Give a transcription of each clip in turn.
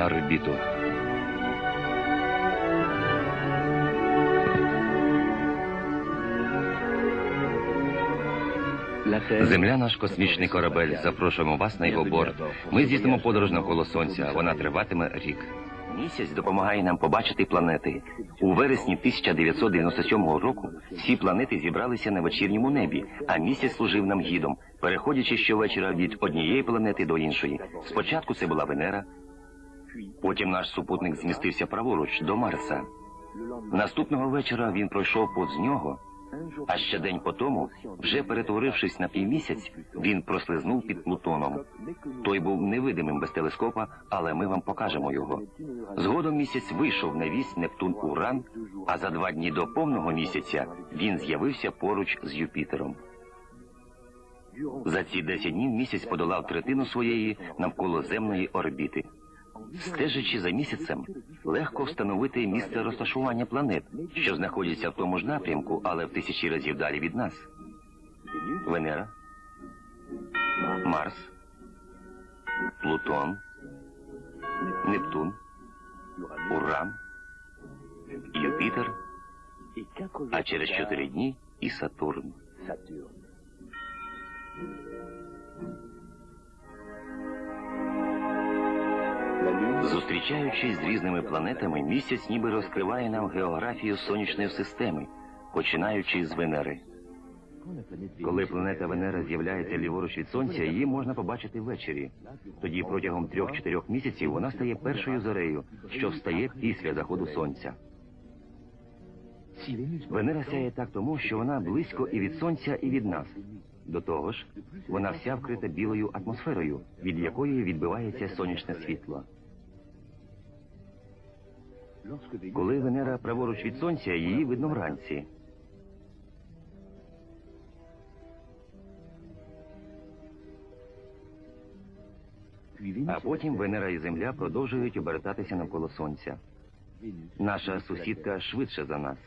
на орбіту. Земля наш космічний корабель. Запрошуємо вас на його борт. Ми здійснимо подорож навколо сонця. Вона триватиме рік. Місяць допомагає нам побачити планети. У вересні 1997 року всі планети зібралися на вечірньому небі, а місяць служив нам гідом, переходячи щовечора від однієї планети до іншої. Спочатку це була Венера, потім наш супутник змістився праворуч до Марса. Наступного вечора він пройшов повз нього, а ще день по тому, вже перетворившись на півмісяць, він прослизнув під Плутоном. Той був невидимим без телескопа, але ми вам покажемо його. Згодом місяць вийшов на вісь Нептун Уран, а за два дні до повного місяця він з'явився поруч з Юпітером. За ці 10 днів місяць подолав третину своєї навколоземної орбіти. Стежачи за місяцем, легко встановити місце розташування планет, що знаходяться в тому ж напрямку, але в тисячі разів далі від нас. Венера, Марс, Плутон, Нептун, Уран, Юпітер, а через чотири дні і Сатурн. Зустрічаючись з різними планетами, місяць ніби розкриває нам географію сонячної системи, починаючи з Венери. Коли планета Венера з'являється ліворуч від сонця, її можна побачити ввечері. Тоді протягом трьох-чотирьох місяців вона стає першою зорею, що встає після заходу сонця. Венера сяє так тому, що вона близько і від сонця, і від нас. До того ж, вона вся вкрита білою атмосферою, від якої відбивається сонячне світло. Коли Венера праворуч від сонця, її видно вранці. А потім Венера і Земля продовжують обертатися навколо сонця. Наша сусідка швидше за нас.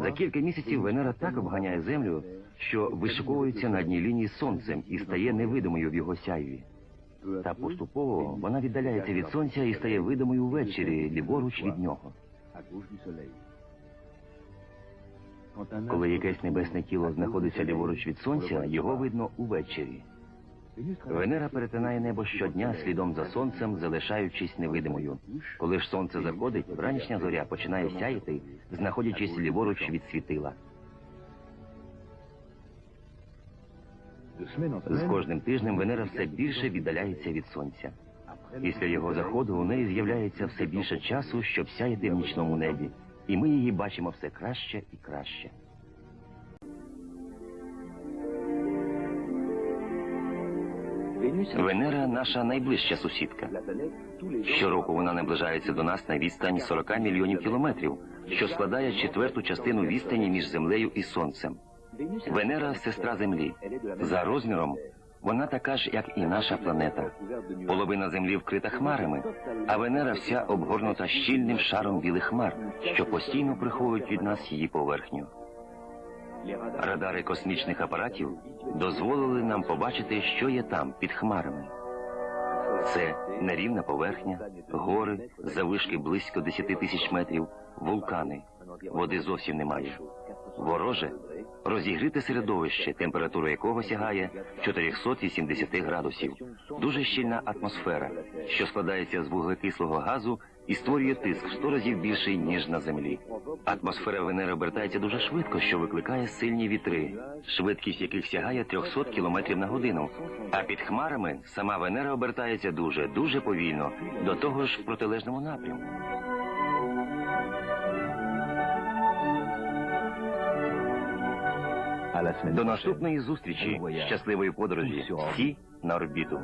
За кілька місяців Венера так обганяє Землю, що вишиковується на одній лінії з сонцем і стає невидимою в його сяйві. Та поступово вона віддаляється від сонця і стає видимою ввечері, ліворуч від нього. Коли якесь небесне тіло знаходиться ліворуч від сонця, його видно увечері. Венера перетинає небо щодня слідом за сонцем, залишаючись невидимою. Коли ж сонце заходить, вранішня зоря починає сяяти, знаходячись ліворуч від світила. З кожним тижнем Венера все більше віддаляється від сонця. Після його заходу у неї з'являється все більше часу, щоб сяяти в нічному небі, і ми її бачимо все краще і краще. Венера наша найближча сусідка. Щороку вона наближається до нас на відстані 40 мільйонів кілометрів, що складає четверту частину відстані між землею і сонцем. Венера сестра Землі. За розміром вона така ж, як і наша планета. Половина землі вкрита хмарами, а Венера вся обгорнута щільним шаром білих хмар, що постійно приховують від нас її поверхню. Радари космічних апаратів дозволили нам побачити, що є там під хмарами. Це нерівна поверхня, гори, завишки близько 10 тисяч метрів, вулкани. Води зовсім немає. Вороже розігріте середовище, температура якого сягає 480 градусів. Дуже щільна атмосфера, що складається з вуглекислого газу і створює тиск в 100 разів більший, ніж на землі. Атмосфера Венери обертається дуже швидко, що викликає сильні вітри, швидкість яких сягає 300 км на годину. А під хмарами сама Венера обертається дуже, дуже повільно, до того ж в протилежному напрямку. До наступної зустрічі. Щасливої подорожі. Всі на орбіту.